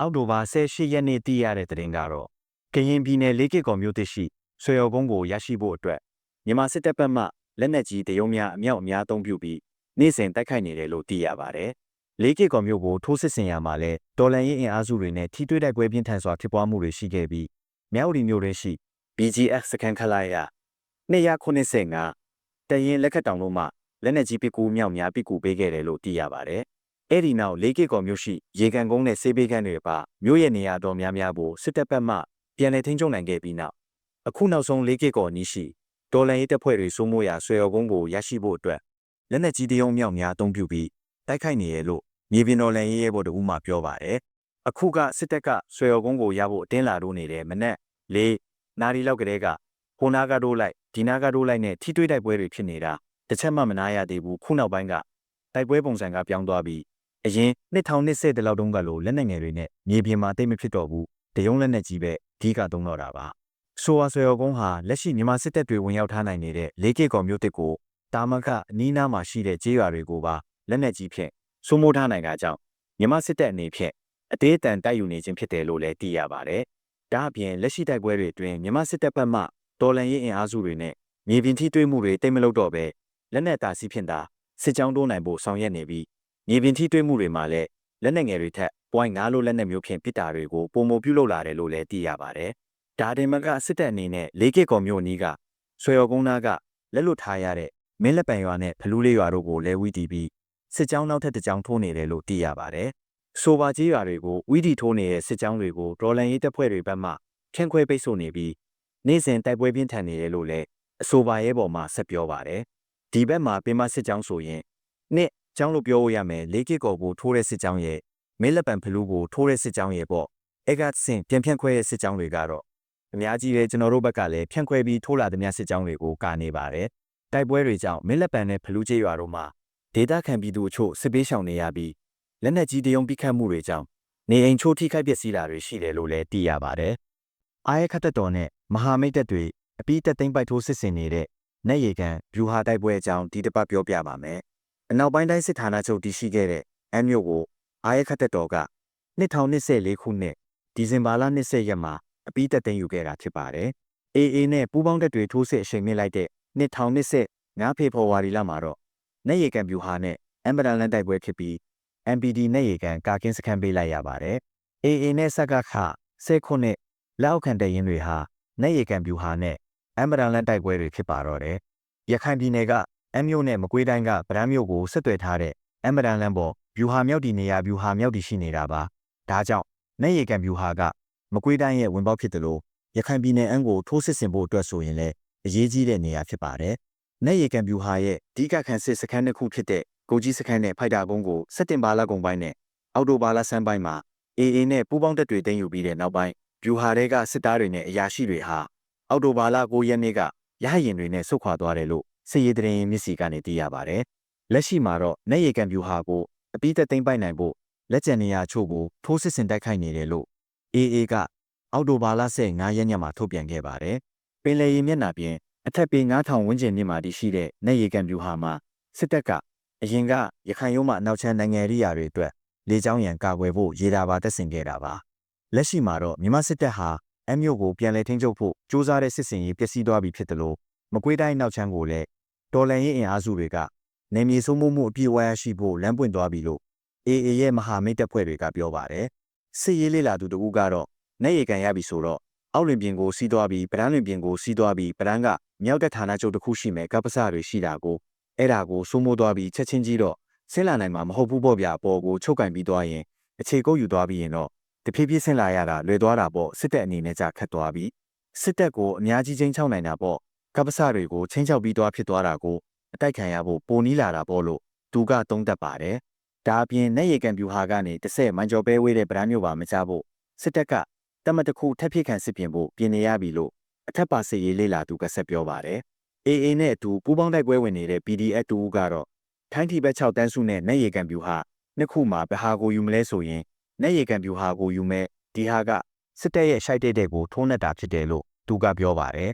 အောက်တိုဘာ18ရက်နေ့တည်ရတဲ့သတင်းကတော့ကရင်ပြည်နယ်လေးကစ်ကော်မြို့တရှိဆွေရော်ကုန်းကိုရရှိဖို့အတွက်မြန်မာစစ်တပ်ဘက်မှလက်နက်ကြီးတရုံများအမြောက်အများအသုံးပြုပြီးနေ့စဉ်တိုက်ခိုက်နေတယ်လို့သိရပါတယ်။လေးကစ်ကော်မြို့ကိုထိုးစစ်ဆင်ရမှာလဲတော်လန်ရေးအင်အားစုတွေနဲ့ထိတွေ့တိုက်ပွဲပြင်းထန်စွာဖြစ်ပွားမှုတွေရှိခဲ့ပြီးမြောက်ရီမြို့တွင်ရှိ BGF စကန်ခလာရ295တရင်လက်ခတ်တောင်တို့မှလက်နက်ကြီးပစ်ကူမြောက်များပစ်ကူပေးခဲ့တယ်လို့သိရပါတယ်။ အဲ့ဒီနောက်လေးကစ်ကော်မြို့ရှိရေကန်ကုန်းနဲ့ဆေးပေးခန်းတွေပါမြို့ရဲ့နေရာတော်များများကိုစစ်တပ်ဘက်မှပြန်လည်ထိန်းချုပ်နိုင်ခဲ့ပြီးနောက်အခုနောက်ဆုံးလေးကစ်ကော်နီးရှိဒေါ်လန်ရေးတပ်ဖွဲ့တွေစိုးမိုးရာဆွေရော်ကုန်းကိုရရှိဖို့အတွက်လက်နက်ကြီးတရုံမြောက်များအသုံးပြုပြီးတိုက်ခိုက်နေရလို့မြေပြင်တော်လန်ရေးရဲဘော်တို့မှပြောပါတယ်။အခုကစစ်တပ်ကဆွေရော်ကုန်းကိုရဖို့အတင်းလာတို့နေတယ်မနဲ့လေးနာရီလောက်ကလေးကဟိုနာကတို့လိုက်ဒီနာကတို့လိုက်နဲ့ထိတွေ့တိုက်ပွဲတွေဖြစ်နေတာတစ်ချက်မှမနာရသေးဘူးခုနောက်ပိုင်းကတိုက်ပွဲပုံစံကပြောင်းသွားပြီး အရင်2020တလောက်တုန်းကလိုလက်နက်ငယ်တွေနဲ့မြေပြင်မှာတိတ်မဖြစ်တော့ဘူးတရုံလက်နက်ကြီးပဲအဓိကသုံးတော့တာပါဆိုဝါဆွေရောကုန်းဟာလက်ရှိမြန်မာစစ်တပ်တွေဝင်ရောက်ထားနိုင်နေတဲ့လေးကစ်ကော်မြို့တစ်ကိုတာမကအနီးနားမှာရှိတဲ့ကျေးရွာတွေကိုပါလက်နက်ကြီးဖြင့်စိုးမိုးထားနိုင်တာကြောင့်မြန်မာစစ်တပ်အနေဖြင့်အသေးအတန်တိုက်ယူနေခြင်းဖြစ်တယ်လို့လည်းသိရပါတယ်ဒါအပြင်လက်ရှိတိုက်ပွဲတွေအတွင်းမြန်မာစစ်တပ်ဘက်မှတော်လန်ရေးအင်အားစုတွေနဲ့မြေပြင်ထိတွေ့မှုတွေတိတ်မလုပ်တော့ပဲလက်နက်တာစီဖြင့်သာစစ်ကြောင်းတိုးနိုင်ဖို့ဆောင်ရွက်နေပြီး မြေပြင်ထိတွေ့မှုတွေမှာလည်းလက်နက်ငယ်တွေထက် point 9လို့လက်နက်မျိုးဖြင့်ပစ်တာတွေကိုပုံမပြုလုပ်လာတယ်လို့လည်းသိရပါတယ်။ဒါတင်မကစစ်တပ်အနေနဲ့လေးကစ်ကော်မျိုးနီးကဆွေရော်ကုန်းသားကလက်လွတ်ထားရတဲ့မင်းလက်ပံရွာနဲ့ဖလူးလေးရွာတို့ကိုလဲဝီတီပြီးစစ်ကြောင်းနောက်ထပ်တစ်ကြောင်းထိုးနေတယ်လို့သိရပါတယ်။ဆိုပါကြီးရွာတွေကိုဝီတီထိုးနေတဲ့စစ်ကြောင်းတွေကိုဒေါ်လန်ရေးတပ်ဖွဲ့တွေဘက်မှဖြန့်ခွဲပိတ်ဆို့နေပြီးနေ့စဉ်တိုက်ပွဲပြင်းထန်နေတယ်လို့လည်းအဆိုပါရဲဘော်မှဆက်ပြောပါတယ်။ဒီဘက်မှာပင်မစစ်ကြောင်းဆိုရင်နှစ် ကျောင်းလို့ပြောလို့ရမယ်လေးကစ်ကော်ကိုထိုးတဲ့စစ်ကြောင်းရဲ့မဲလက်ပံဖလူးကိုထိုးတဲ့စစ်ကြောင်းရဲ့ပေါ့အဲကဆင်ပြန်ဖြန့်ခွဲတဲ့စစ်ကြောင်းတွေကတော့အများကြီးပဲကျွန်တော်တို့ဘက်ကလည်းဖြန့်ခွဲပြီးထိုးလာတဲ့များစစ်ကြောင်းတွေကိုကာနေပါတယ်။တိုက်ပွဲတွေကြောင့်မဲလက်ပံနဲ့ဖလူးကျေးရွာတို့မှာဒေတာခံပြည်သူအချို့စစ်ပေးရှောင်နေရပြီးလက်နက်ကြီးတယုံပိခတ်မှုတွေကြောင့်နေအိမ်ချိုးထိခိုက်ပျက်စီးတာတွေရှိတယ်လို့လည်းသိရပါတယ်။အားရခတ်တော်နဲ့မဟာမိတ်တပ်တွေအပိတက်သိမ့်ပိုက်ထိုးစစ်ဆင်နေတဲ့နက်ရီကန်ဗျူဟာတိုက်ပွဲအကြောင်းဒီတစ်ပတ်ပြောပြပါမယ်။ အနောက်ပိုင်းတိုင်းစစ်ဌာနချုပ်တည်ရှိခဲ့တဲ့အမ်းမြို့ကိုအားရခတ်တပ်တော်က2024ခုနှစ်ဒီဇင်ဘာလ20ရက်မှာအပိတက်သိမ်းယူခဲ့တာဖြစ်ပါတယ်။ AA နဲ့ပူးပေါင်းတပ်တွေထိုးစစ်အရှိန်မြင့်လိုက်တဲ့2025ဖေဖော်ဝါရီလမှာတော့နက်ရီကန်ဗျူဟာနဲ့အမ်ဘရန်လန်တိုက်ပွဲဖြစ်ပြီး MPD နဲ့ရေကန်ကာကင်းစခန်းပေးလိုက်ရပါတယ်။ AA နဲ့စက်ကခ10ခုနှစ်လောက်ခံတဲ့ရင်တွေဟာနဲ့ရေကန်ဗျူဟာနဲ့အမ်ဘရန်လန်တိုက်ပွဲတွေဖြစ်ပါတော့တယ်။ရခိုင်ပြည်နယ်က အမ်မြို့နဲ့မကွေးတိုင်းကဗရမ်းမြို့ကိုဆက်သွယ်ထားတဲ့အမ်ဘရန်လန်ပေါ်ဗျူဟာမြောက်တီနေရာဗျူဟာမြောက်တီရှိနေတာပါ။ဒါကြောင့်နဲ့ရေကန်ဗျူဟာကမကွေးတိုင်းရဲ့ဝင်ပေါက်ဖြစ်တယ်လို့ရခိုင်ပြည်နယ်အန်းကိုထိုးစစ်ဆင်ဖို့အတွက်ဆိုရင်လည်းအရေးကြီးတဲ့နေရာဖြစ်ပါတယ်။နဲ့ရေကန်ဗျူဟာရဲ့အဓိကခံစစ်စခန်းတစ်ခုဖြစ်တဲ့ကိုကြီးစခန်းနဲ့ဖိုက်တာကုန်းကိုစက်တင်ဘာလကုန်ပိုင်းနဲ့အောက်တိုဘာလဆန်းပိုင်းမှာ AA နဲ့ပူးပေါင်းတပ်တွေတင်ယူပြီးတဲ့နောက်ပိုင်းဗျူဟာတွေကစစ်သားတွေနဲ့အရာရှိတွေဟာအောက်တိုဘာလ9ရက်နေ့ကရဟရင်တွေနဲ့ဆုတ်ခွာသွားတယ်လို့ စစ်ရေးတရင်မျက်စိကနေသိရပါတယ်။လက်ရှိမှာတော့နေရီကန်ဗျူဟာကိုအပိသက်သိမ်းပိုက်နိုင်ဖို့လက်ကျန်နေရာချို့ကိုထိုးစစ်ဆင်တိုက်ခိုက်နေတယ်လို့ AA ကအောက်တိုဘာလ15ရက်နေ့မှာထုတ်ပြန်ခဲ့ပါတယ်။ပင်လယ်ရေမျက်နှာပြင်အထက်ပေ9000ဝန်းကျင်မြင့်မာတည်ရှိတဲ့နေရီကန်ဗျူဟာမှာစစ်တပ်ကအရင်ကရခိုင်ရုံးမှအနောက်ချမ်းနိုင်ငံရိယာတွေအတွက်လေကြောင်းရန်ကာကွယ်ဖို့ရေဒါပါတက်ဆင်ခဲ့တာပါလက်ရှိမှာတော့မြန်မာစစ်တပ်ဟာအမျိုးကိုပြန်လည်ထိန်းချုပ်ဖို့စ조사တဲ့စစ်စင်ရေးပျက်စီးသွားပြီဖြစ်တယ်လို့မကွေးတိုင်းနောက်ချမ်းကိုလည်း တော်လန်ရေးအင်အားစုတွေကနေမြေဆုံးမှုမှုအပြည့်အဝရရှိဖို့လမ်းပွင့်သွားပြီလို့ AA ရဲ့မဟာမိတ်တပ်ဖွဲ့တွေကပြောပါတယ်စစ်ရေးလေးလာသူတဦးကတော့နေရီကန်ရပြီဆိုတော့အောက်လွင်ပြင်ကိုစီးသွားပြီးပရန်လွင်ပြင်ကိုစီးသွားပြီးပရန်ကမြောက်တဲ့ဌာနချုပ်တစ်ခုရှိမဲ့ကပ္ပစတွေရှိတာကိုအဲ့ဒါကိုစိုးမိုးသွားပြီးချက်ချင်းကြီးတော့ဆင်းလာနိုင်မှာမဟုတ်ဘူးပေါ့ဗျာအပေါ်ကိုချုပ်ကင်ပြီးသွားရင်အခြေကုပ်ယူသွားပြီးရင်တော့တဖြည်းဖြည်းဆင်းလာရတာလွယ်သွားတာပေါ့စစ်တပ်အနေနဲ့ကြခတ်သွားပြီးစစ်တပ်ကိုအများကြီးချင်းချောက်နိုင်တာပေါ့ ကပ္ပစတွေကိုချင်းချောက်ပြီးသွားဖြစ်သွားတာကိုအတိုက်ခံရဖို့ပိုနီးလာတာပေါ့လို့သူကသုံးသပ်ပါတယ်ဒါအပြင်နေရီကန်ဗျူဟာကနေတစ်ဆက်မန်ကျော်ပဲဝေးတဲ့ဗရန်မျိုးပါမကြဖို့စစ်တပ်ကတမတခုထက်ဖြစ်ခံစစ်ပြင်ဖို့ပြင်နေရပြီလို့အထက်ပါစစ်ရေးလေးလာသူကဆက်ပြောပါတယ် AA နဲ့အတူပူးပေါင်းတိုက်ပွဲဝင်နေတဲ့ PDF တူကတော့ထိုင်းတီဘက်6တန်းစုနဲ့နေရီကန်ဗျူဟာနှစ်ခုမှာဘဟာကိုယူမလဲဆိုရင်နေရီကန်ဗျူဟာကိုယူမဲ့ဒီဟာကစစ်တပ်ရဲ့ရှိုက်တဲ့တဲ့ကိုထိုးနှက်တာဖြစ်တယ်လို့သူကပြောပါတယ်